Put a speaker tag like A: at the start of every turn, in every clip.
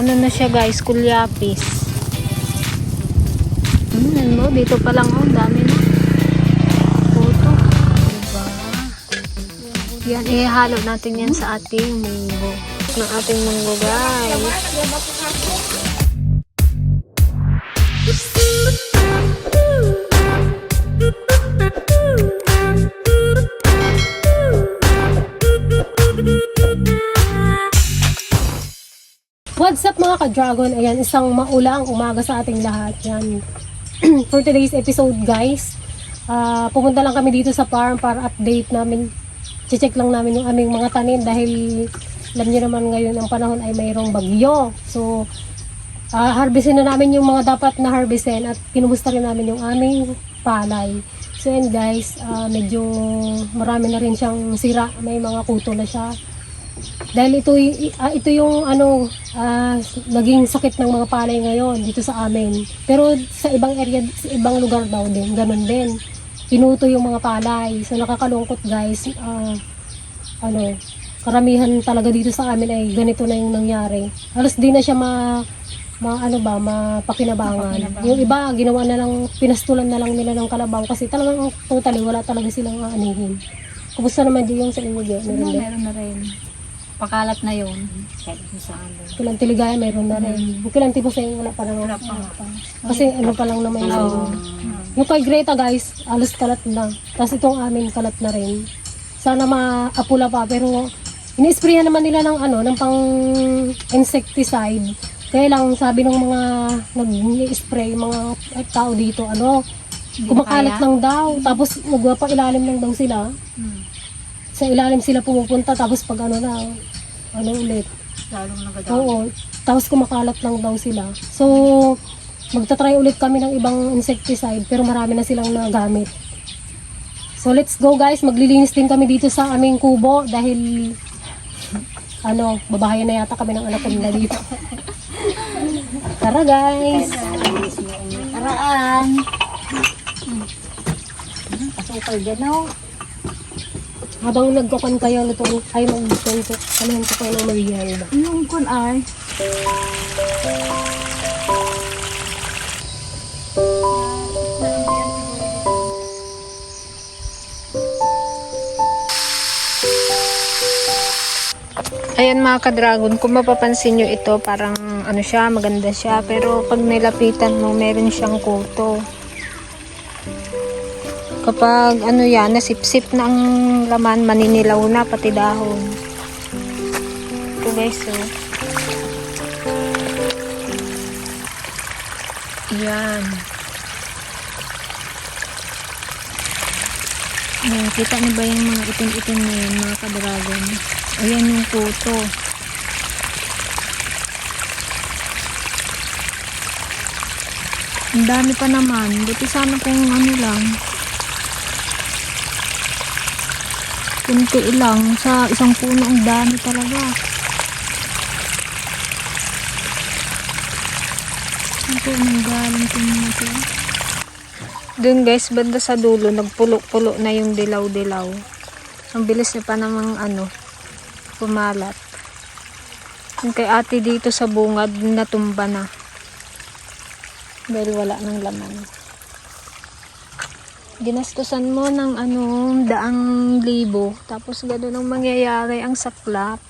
A: Ano na siya guys, kulyapis. Hmm, mo, dito pa lang oh, dami na. Photo. Diba? Yan, ihalo natin yan sa ating munggo. Ng ating munggo guys.
B: What's up mga ka-dragon? Ayan, isang maulang umaga sa ating lahat. Yan. For today's episode guys, ah, pumunta lang kami dito sa farm para update namin. Check lang namin yung aming mga tanim dahil alam niyo naman ngayon ang panahon ay mayroong bagyo. So, ah harvestin na namin yung mga dapat na harvestin at kinumusta rin namin yung aming palay. So yan guys, ah, medyo marami na rin siyang sira. May mga kuto na siya. Dahil ito, ah, ito yung ano, ah, naging sakit ng mga palay ngayon dito sa amin. Pero sa ibang area, sa ibang lugar daw din, ganun din. Pinuto yung mga palay. So nakakalungkot guys. Ah, ano, karamihan talaga dito sa amin ay ganito na yung nangyari. Halos di na siya ma, ma ano ba, mapakinabangan. Yung iba, ginawa na lang, pinastulan na lang nila ng kalabaw kasi talagang totally wala talaga silang aanihin. Kumusta naman di yung sa inyo? Meron din?
A: Meron na rin. Pakalat na yun.
B: Kilang tiligaya mayroon na rin. Yung kilang tipo sa inyo wala pa lang.
A: Wala pa.
B: Kasi ano pa lang naman yun. Yung kay Greta guys, alos kalat na. Tapos itong amin kalat na rin. Sana maapula pa pero ini-sprayan naman nila ng ano, ng pang insecticide. Kaya lang sabi ng mga nag-spray mga tao dito, ano, kumakalat lang daw. Tapos magwapa ilalim lang daw sila.
A: Hmm.
B: Sa ilalim sila pumupunta tapos pag ano na, ano ulit.
A: Lalong nagadaw.
B: Oo. Tapos kumakalat lang daw sila. So, magta-try ulit kami ng ibang insecticide pero marami na silang nagamit. So, let's go guys. Maglilinis din kami dito sa aming kubo dahil ano, babahayan na yata kami ng anak ko nila dito. Tara guys.
A: Karaan. Asukal dyan oh.
B: Habang nagkukan kayo, luto ay mag-send ko. Kanahan ko kayo ng Maria ba?
A: Yung kun ay. Ayan mga ka-dragon, kung mapapansin nyo ito, parang ano siya, maganda siya. Pero pag nilapitan mo, meron siyang kuto. Kapag ano yan, nasipsip na ang laman, maninilaw na, pati dahon. Ito guys, oh. Yan. Ayan, kita niyo ba yung mga itim-itim na yan, mga ka-dragon? Ayan yung kuto. Ang dami pa naman. Buti sana kung ano lang. Kunti lang. Sa isang puno, ang dami talaga. Ito, nang galing ito. Doon guys, banda sa dulo, nagpulo-pulo na yung dilaw-dilaw. Ang bilis niya pa namang ano, pumalat. Yung kay ate dito sa bungad, natumba na. Dahil wala ng laman. Ginastusan mo ng ano, daang libo. Tapos gano'n ang mangyayari ang saklap.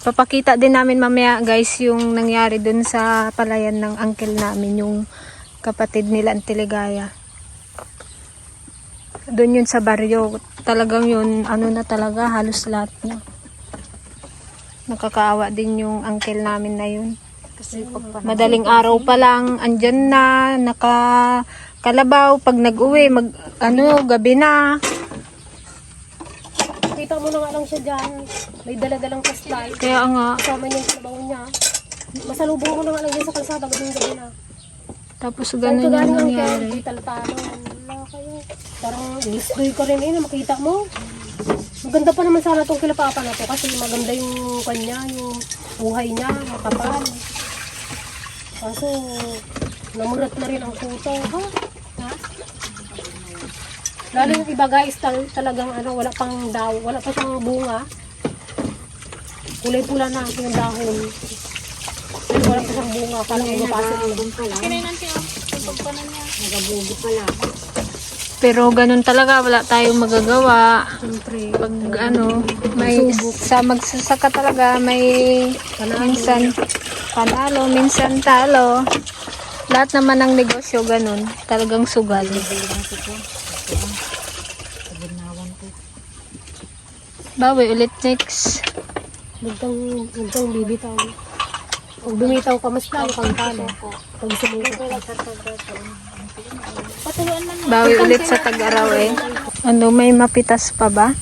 A: Papakita din namin mamaya guys yung nangyari dun sa palayan ng uncle namin, yung kapatid nila ang Tiligaya. Doon yun sa baryo. Talagang yun, ano na talaga, halos lahat na. Nakakaawa din yung uncle namin na yun.
C: Kasi pag
A: Madaling araw pa lang, andyan na, naka kalabaw. Pag nag-uwi, mag, ano, gabi na.
B: Kita mo na nga lang siya dyan. May dala-dalang kastal.
A: Kaya nga,
B: Kasama niya yung kalabaw niya. Masalubong mo na nga lang dyan sa kalsada. Gabing gabi na.
A: tapos ganun yung nangyari.
B: Taltalo. Wala kayo. Parang destroy ka rin eh. na Makita mo. Maganda pa naman sana itong kilapapa na to. Kasi maganda yung kanya, yung buhay niya, makapal. Kaso, namurat na rin ang kuto. Ha? Lalo yung iba guys, tal- talagang ano, wala pang daw, wala pa siyang bunga. Kulay pula na yung dahon. Pero wala pa siyang bunga. Kala ko mapasok na.
C: Nagabugo pala.
A: Pero ganun talaga, wala tayong magagawa.
B: Siyempre.
A: Pag ano, may sa magsasaka talaga, may minsan panalo, minsan talo. Lahat naman ng negosyo ganun, talagang sugal. Bawi ulit next.
B: Huwag kang, huwag kang bibitaw. Pag bumitaw ka, mas lalo kang talo. Pag sumuko ka.
A: Bawi ulit sa tag-araw eh. Ano, may mapitas pa ba?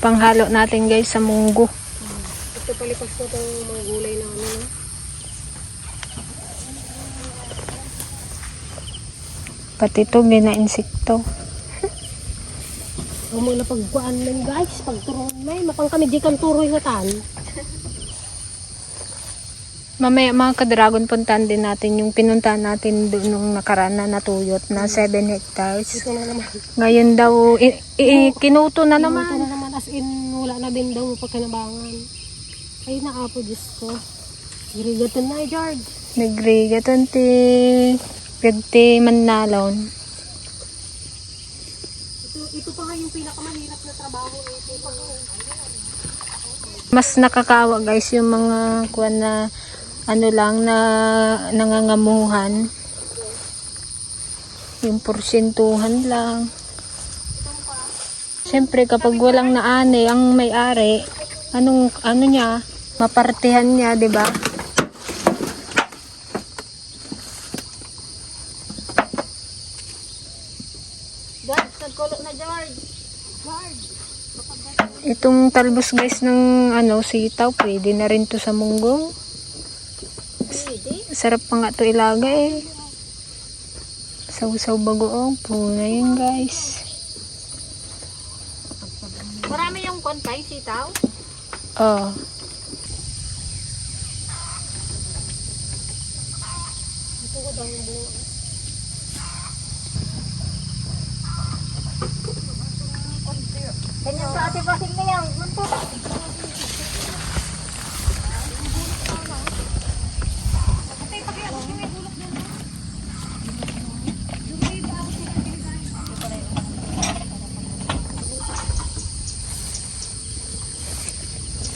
A: Panghalo natin guys sa munggo.
B: Ito palipas ko itong mga gulay na ano.
A: Pati ito, na insekto.
B: Huwag mo na pagkuhan lang guys. Pagturuan may. Mapang kami di kang turoy sa tan.
A: Mamaya mga ka-dragon puntahan din natin yung pinuntahan natin doon nung nakaraan na natuyot na 7 hectares.
B: Ito na naman.
A: Ngayon daw, i- i- kinuto na naman.
B: na naman as in wala na din daw pagkanabangan. Ay na apo Diyos ko. Irigaton na George.
A: Nagrigaton ti gagti manalon.
B: Ito, ito pa nga yung pinakamahirap na trabaho. eh. Ito pa nga.
A: Mas nakakawa guys yung mga kuwan na ano lang na nangangamuhan. Yung porsyentuhan lang. Siyempre kapag walang naani ang may-ari, anong ano niya, mapartihan niya, 'di ba?
C: George, nagkulo na George.
A: Itong talbos guys ng ano sitaw, pwede na rin to sa munggong. Sarap pa nga to ilaga eh. Saw-saw bagoong. Puna yun guys.
C: Marami yung kontay, sitaw.
A: Oh.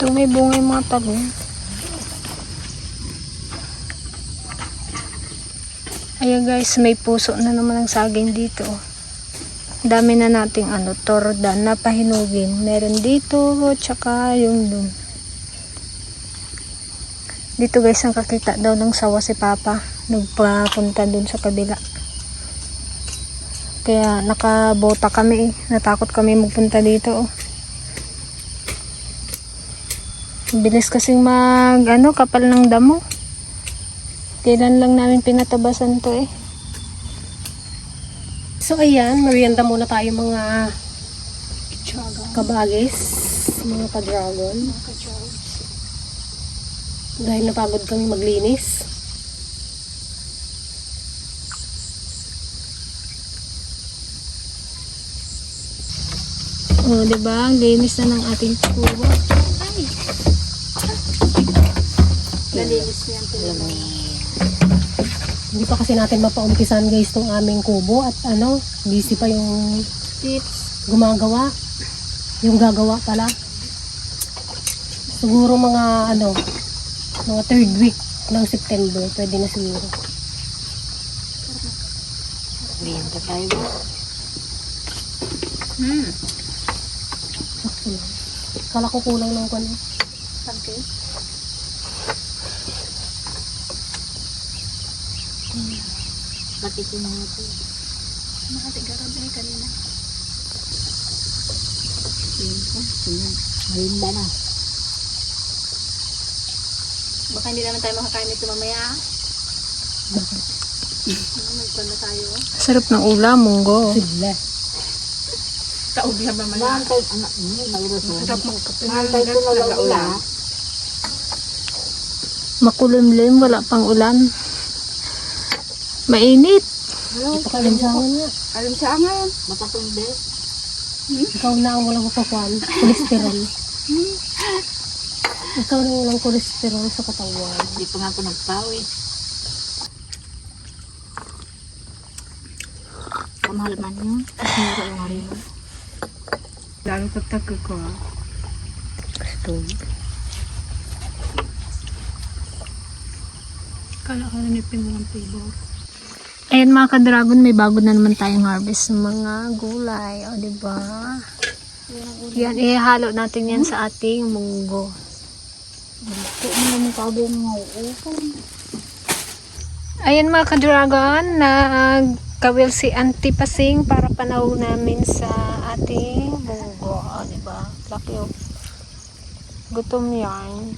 A: Ito may bunga yung mga talong. Ayan guys, may puso na naman ang saging dito. Dami na nating ano, torda na pahinugin. Meron dito, tsaka yung dun. Dito guys, ang kakita daw ng sawa si Papa. Nagpapunta dun sa kabila. Kaya nakabota kami eh. Natakot kami magpunta dito oh. Bilis kasing mag, ano, kapal ng damo. Kailan lang namin pinatabasan to eh.
B: So ayan, merienda muna tayo mga kabagis, mga ka-dragon. Dahil napagod kami maglinis.
A: O, oh, di ba? Ang linis na ng ating kubo.
C: Nalinis na yan pala.
B: Hindi pa kasi natin mapaumpisan guys tong aming kubo at ano, busy pa yung
C: Tips.
B: gumagawa. Yung gagawa pala. Siguro mga ano, mga third week ng September, pwede na siguro.
C: Ganyan pa tayo ba? Hmm.
B: Sakto lang. Kala ko kulang ng kwan.
C: Okay. Mga ito. Nakatigarap na kanina. Yun po. Sunod. Marinda na. Baka hindi naman tayo makakain nito mamaya.
B: Bakit?
C: Ano, Nagpan na tayo.
A: Sarap ng ulam, munggo.
B: Sila.
C: Kaubya ba man? Mahantay, anak mo, nagluto. Sarap magkape. Mahantay ko na ulan.
A: Makulimlim, wala pang ulan. Mainit.
B: Ipakalimsangan nga.
C: Alam siya nga. Matatumbe.
B: Ikaw na ang walang kakuan. Cholesterol. Ikaw na ang walang cholesterol sa katawan.
C: Hindi pa nga ako nagpawis. Kamahal man yun. Kasi mura yung hari mo. Lalo pagtag ko ah. Gusto. Kala ka nanipin mo ng flavor.
A: Ayan mga ka-dragon, may bago na naman tayong harvest ng mga gulay. O, di ba? Yan, ihalo natin yan sa ating munggo. Ayan mga ka-dragon, nagkawil si Auntie Pasing para panaw namin sa ating munggo. O, di ba? Laki o. Gutom yan.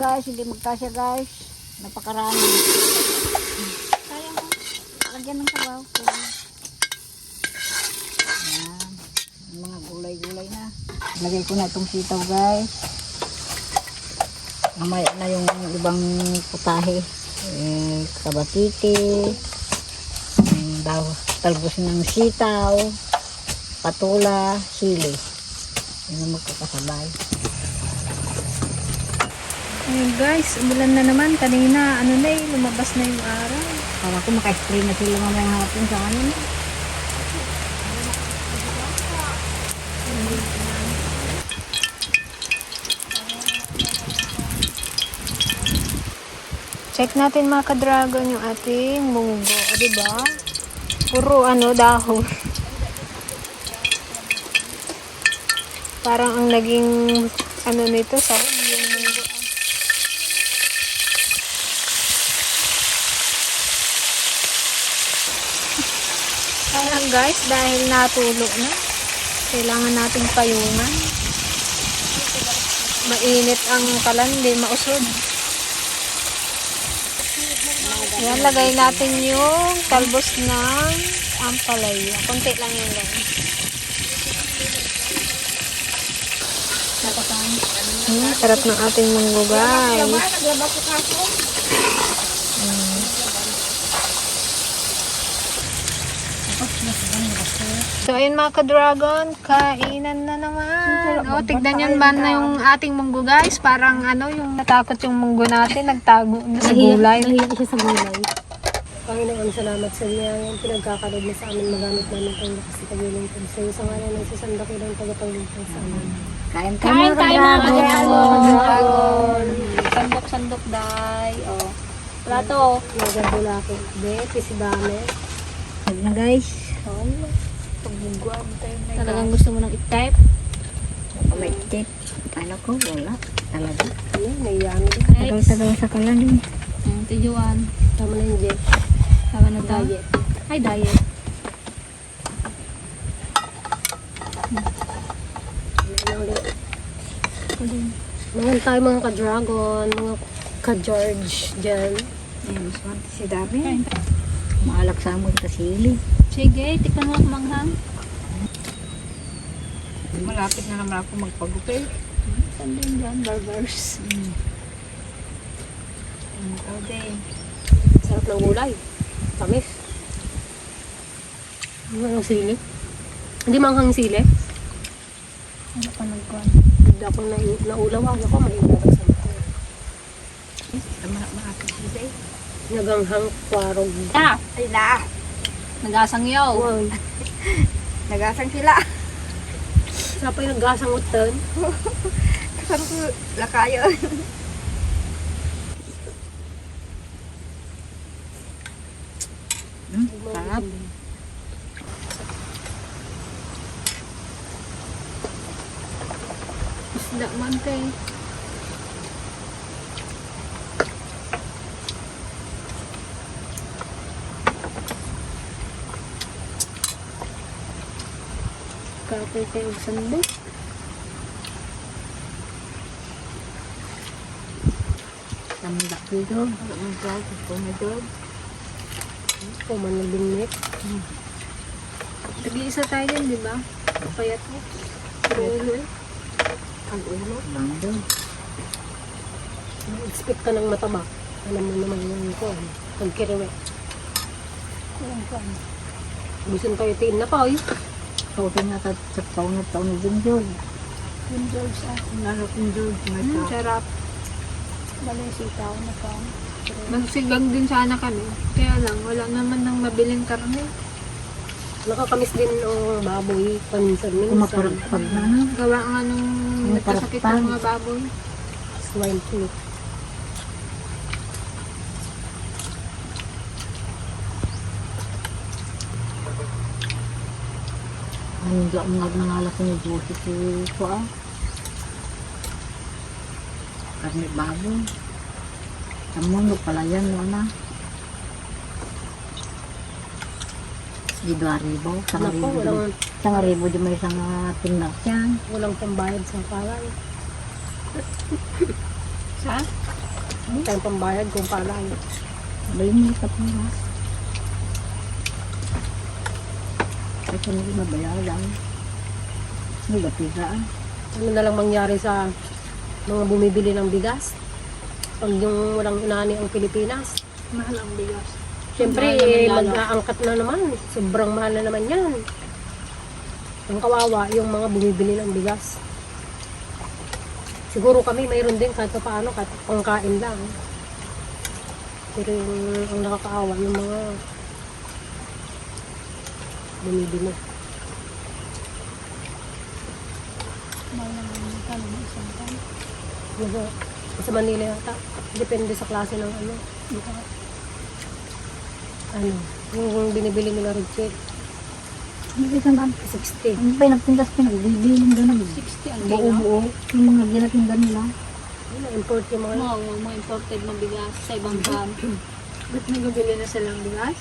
C: Guys, hindi magkasya guys. Napakarami. Lagyan ng sabaw ko. Yan. Yung mga gulay-gulay na. Lagay ko na itong sitaw guys. Mamaya na yung ibang putahe. Eh, kabatiti. Yung daw, talbos ng sitaw. Patula, sili. Yun ang magkakasabay.
A: Ayun guys, umulan na naman. Kanina, ano na eh, lumabas na yung araw.
C: Para ko maka-spray na sila mamayang hapon sa kanina.
A: Check natin mga ka-dragon yung ating munggo. O, di ba? Puro ano, dahon. Parang ang naging ano nito sa yung munggo. Ayan guys, dahil natulo na, kailangan nating payungan. Mainit ang kalan, hindi mausod. Yan, lagay natin yung talbos ng ampalaya. Kunti lang yun guys. Hmm, sarap ng ating munggo guys. So, ayun mga ka-dragon, kainan na naman. O, tignan yun ba na yung ating munggo guys. Parang ano, yung natakot yung munggo natin, nagtago na sa gulay.
B: Nahiya siya sa gulay. Panginoon, salamat sa niya yung pinagkakalog na sa amin magamit namin kang lakas sa paglilingkod sa iyo. Sa ngalan ng susandaki ng tagapagligtas sa amin.
C: Kain
B: Kain tayo mga ka-dragon.
C: Sandok-sandok day. Oh. Plato.
B: Nagabula ko. Be, pisidame.
C: Huwag na guys.
A: Pagbuguan tayo na
C: Talagang gusto mo nang i-type? May tip. Ano ko? Wala. Talaga.
B: Ano, naiyan.
C: Tagal-tagal sa kalan eh.
A: Mm, tijuan.
B: Tama na yung Jeff.
A: Tama na.
B: Diet.
A: Ay, diet.
B: Mga tayo mga ka-dragon, mga ka-George dyan.
C: Ayan, swerte si Dami. Maalak sa amon kasili.
A: Sige, tikman mo manghang.
C: Malapit na naman ako magpagupit.
A: Saan din dyan? Barbers.
C: Mm. Din.
B: Sarap ng gulay. Tamis. Ano ang sili? Hindi manghang sili.
A: Ano pa nagkuhan?
B: Hindi ako na naulawan ako. Maingat sa mata.
C: Tama na mga kasili.
B: Naganghang kwarog.
A: Ah! Ay na! Nagasang yaw.
C: Nagasang sila.
B: Sa pa yung naggasang utan.
C: Kasama ko lakayo. Hmm, sarap.
A: Isda man kay. Kapay kayo sandok.
C: Tanda dito. Ang dog. Gusto mo dog.
B: Puman ng binit.
A: Nag-iisa tayo din, di ba? Payat mo. Ulo.
B: Ang ulo.
C: Lang dog.
B: Expect ka ng mataba. Alam mo naman yung ko. Pagkiriwe. Busin kayo tiin na pa, oy.
C: Kautin na sa sa taon na taon.
A: Yung George ah.
C: Lalo kung George, may
A: Mm, sarap.
C: Bali sitaw na pa.
A: Magsigang din sana kami. Kaya lang, wala naman nang mabiling karne.
B: Nakakamiss din ang baboy paminsan-minsan.
C: Kumaparagpag na na.
A: Gawa nga nung nagkasakit ng mga baboy.
B: Swine flu.
C: Ang hindi ako nagnangalas ni Bosi si ko ah. Karne baboy. Tamuno pala yan, Lona. Di ba ribo?
B: Naku,
C: ribo.
B: walang,
C: Isang ribo di may isang uh, tingnas yan.
B: walang pambayad sa palay.
A: Sa?
B: Tayong pambayad kung palay.
C: Bayin mo sa pula. Kasi hindi mabayaran. Pisa ah?
B: Ano na lang mangyari sa mga bumibili ng bigas? Pag yung walang inani ang Pilipinas.
A: Mahal ang bigas.
B: Siyempre, mag-aangkat na naman. Sobrang mahal na naman yan. Ang kawawa, yung mga bumibili ng bigas. Siguro kami mayroon din kahit pa paano, kahit pangkain lang. Pero yung ang nakakaawa, yung mga bumibili. Diba? Sa Manila yata. Depende sa klase ng ano. Ano, yung binibili nila Richard,
C: Hindi ka ba?
B: 60.
C: Ang pinagtindas pinagbibiling doon na
A: 60 ang
C: buo-buo. Yung mga ginatinda nila.
B: Ano, import yung mga
D: Oo, mga imported na bigas sa ibang farm.
A: Ba't nagabili na silang bigas?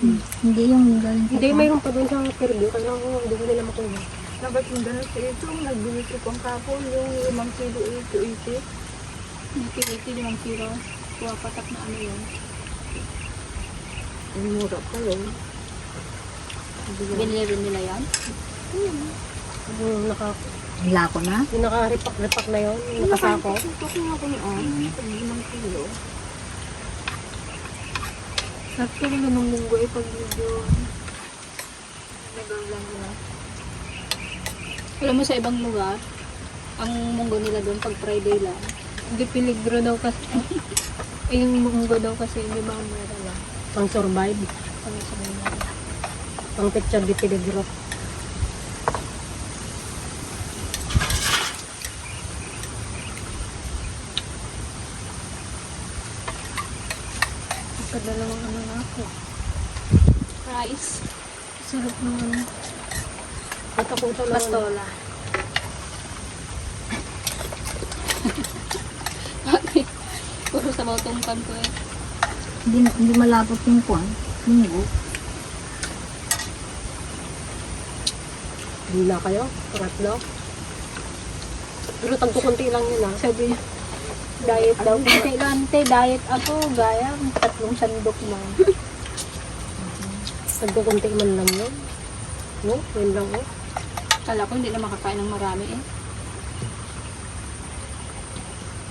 C: Hindi yung galing sa
B: Hindi, mayroon pa doon sa Kirby. Kaya hindi ko nila makuha.
A: Dapat yung ganun sa ito, nagbili ko pang kapon, yung limang kilo, 8
D: Yung kiliti, limang kilo. Kuha patak na ano yun.
C: Ang mura pa yun.
D: Binili rin nila yan.
B: Yung naka,
C: Hila ko na.
B: yung naka-repack-repack na yun, yung nakasako.
A: Ito ko nga ko yun, limang kilo. Rin ng munggo eh, pag medyo nagawlang nila.
D: Alam mo sa ibang lugar, ang munggo nila doon pag Friday lang.
A: Hindi peligro daw kasi. eh, yung munggo daw kasi, hindi ba mura lang.
B: Pang survive.
A: Sa mga
B: Pang picture di peligro.
A: Pagkadalawang ano na ako.
D: Rice.
A: Sarap ng ano.
B: Katakutan na.
A: Pastola.
D: Bakit? Puro sa tungkan ko eh.
C: Hindi, hindi malapot yung kwan. Munggo.
B: Hindi na kayo? Pangatlo? Pero tanto konti lang yun ah.
A: Sabi niya, diet daw. Kunti lang, te, diet ako. Gaya, tatlong sandok lang.
B: Tanto konti man lang yun. No? Yun lang oh.
D: Kala ko hindi na makakain ng marami eh.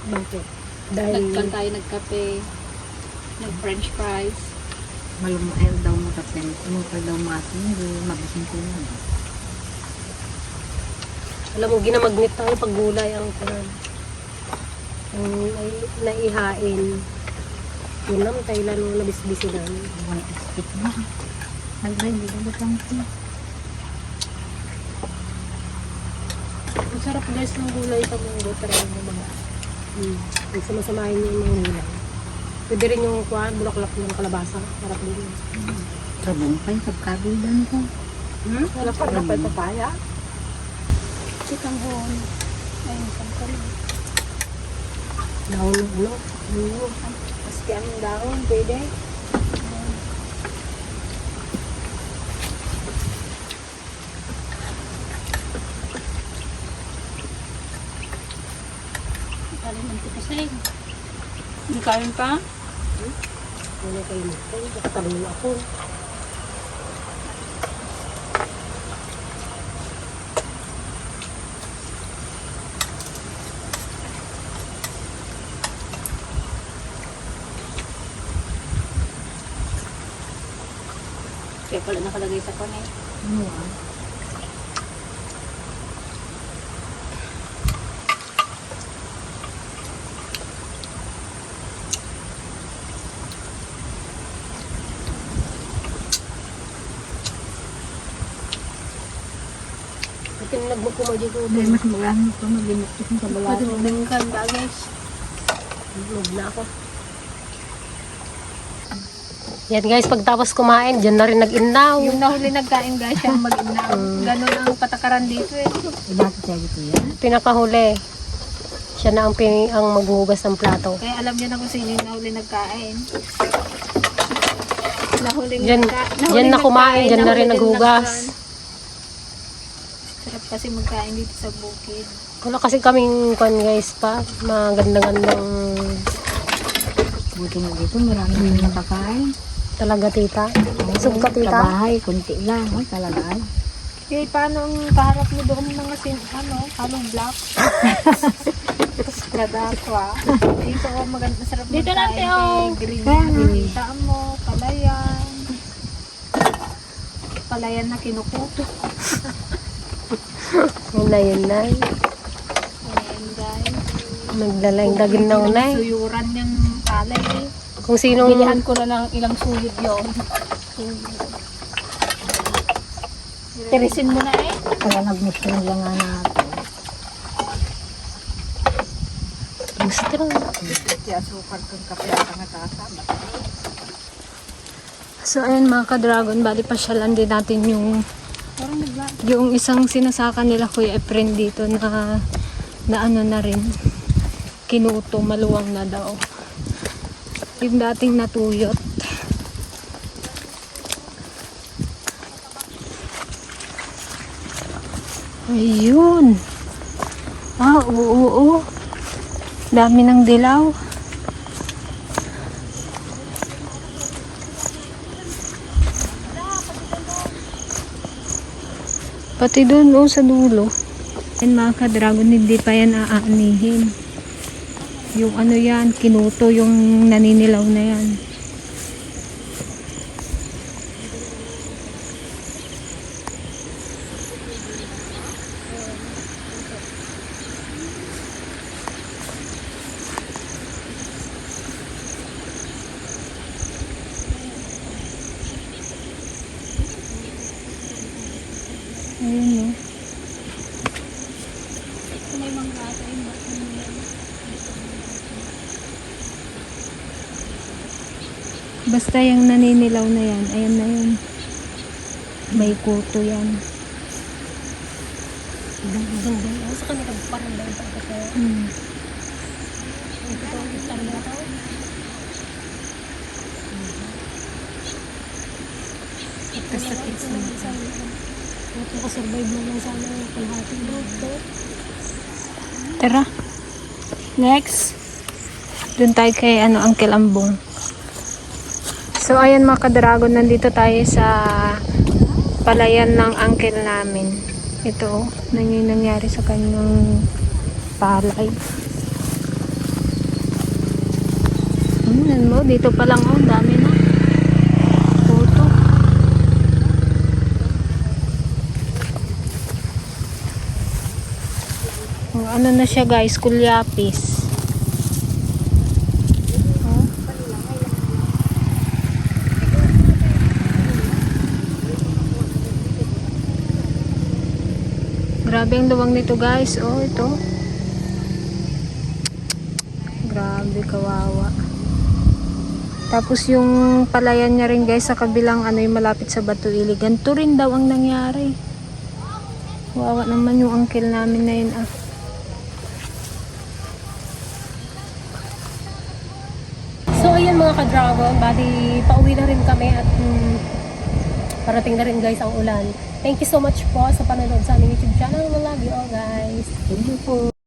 B: Bakit? Dahil
D: Nagkan tayo, nagkape, nag-french fries.
C: Malumael daw mo kapel. Umukal daw mati. Hindi mabising ko na.
B: alam mo, ginamagnet tayo pag gulay ang kuran. Nai- naihain. Yun lang, tayo lang nung nabisbisinan.
C: Wala stick na. Nag-ready na butang ko.
A: Ang guys ng gulay sa munggo. Try mo mga.
B: Hmm. Ang samasamahin niyo yung gulay. Pwede rin yung kuhan, bulaklak ng kalabasa. Sarap din. yun.
C: Sabong pa yung sabkabilan ko.
B: Hmm?
A: Sarap na pa papaya.
D: Chikang hon. Ayun, isang kali.
B: Dahon ng ano? ano?
A: Maski ang dahon, pwede.
D: Kali ng tipasay. Hindi kain pa?
B: Ano kayo mo? Ay, nakatabi na ako.
D: Wala nakalagay sa kanya. Eh.
C: Ano ah?
B: Ito yung nagbukumadyo ko.
C: Hindi, mas marami ito. Maglimit ko sa
B: balado.
C: Pwede
B: mo bingkan, guys. Vlog na ako. Yan guys, pagtapos kumain, dyan na rin nag-inaw.
A: Yung nahuli nagkain guys, siyang mag-inaw. Ganon ang patakaran dito eh.
C: Bakit sabi ko yan?
B: Pinakahuli. Siya na ang, pin- ang maghuhugas ng plato.
A: Kaya alam niyo na kung sino yung nahuli nagkain. Nahuling
B: Dyan,
A: nagka-
B: dyan
A: nahuling
B: na kumain, dyan na rin
A: nahuli
B: naghugas.
A: nagkain. Sarap kasi magkain dito sa bukid.
B: Wala kasi kaming kwan guys pa. Magandang-gandang
C: Buti mo dito, marami hmm. nakakain.
B: Talaga tita. Sub ka
C: Sa
B: tita.
C: bahay, kunti lang. Oh, talaga. ay.
A: Eh, paano ang kaharap mo doon mga sin, ano, halong block? Kadakwa. Dito ko maganda, masarap
D: Dito oh.
A: kay green. Kita mo, palayan. Palayan na kinukuto.
B: Yun na yun na.
A: Ayan guys.
B: Magdalang dagin na unay.
A: Suyuran yung palay eh.
B: Kung sinong
D: Bilihan ko na ng ilang suyod yun. Tirisin mo na eh.
C: Kaya nag-miss na lang nga natin.
B: gusto
C: Si asukar kang kape at ang kasama.
A: So ayun mga ka-dragon, bali pasyalan din natin yung yung isang sinasaka nila Kuya Efren dito na na ano na rin kinuto, maluwang na daw. Yung dating natuyot. Ayun. Ah, oo, oo. Dami ng dilaw. Pati doon oh, sa dulo. Yan mga ka-dragon, hindi pa yan aanihin. Yung ano yan, kinuto yung naninilaw na yan. Ayun oh. Basta yung naninilaw na yan, ayan na yun. May kuto yan.
B: Dang-dang-dang. Sa kanila parang dang pa ako.
A: Hmm.
B: Ito, ano na to?
A: Kasakit sa
B: mo lang sana yung kalahati bro.
A: Tara. Next. Doon tayo kay ano, Uncle Ambong. So, ayan mga ka-dragon, nandito tayo sa palayan ng uncle namin. Ito, oh, na yung nangyari sa kanyang palay. Yan mo, dito pa lang, oh, dami na. Puto. Oh, ano na siya guys, kulyapis. Grabe ang luwang nito guys. Oh, ito. Grabe, kawawa. Tapos yung palayan niya rin guys sa kabilang ano yung malapit sa Batuili. Ganito rin daw ang nangyari. Wawa naman yung uncle namin na yun ah.
B: So ayan mga ka-dragon, bali pauwi na rin kami at mm, parating na rin guys ang ulan. Thank you so much po sa panonood sa aming YouTube channel. We love you all guys.
C: Thank you po.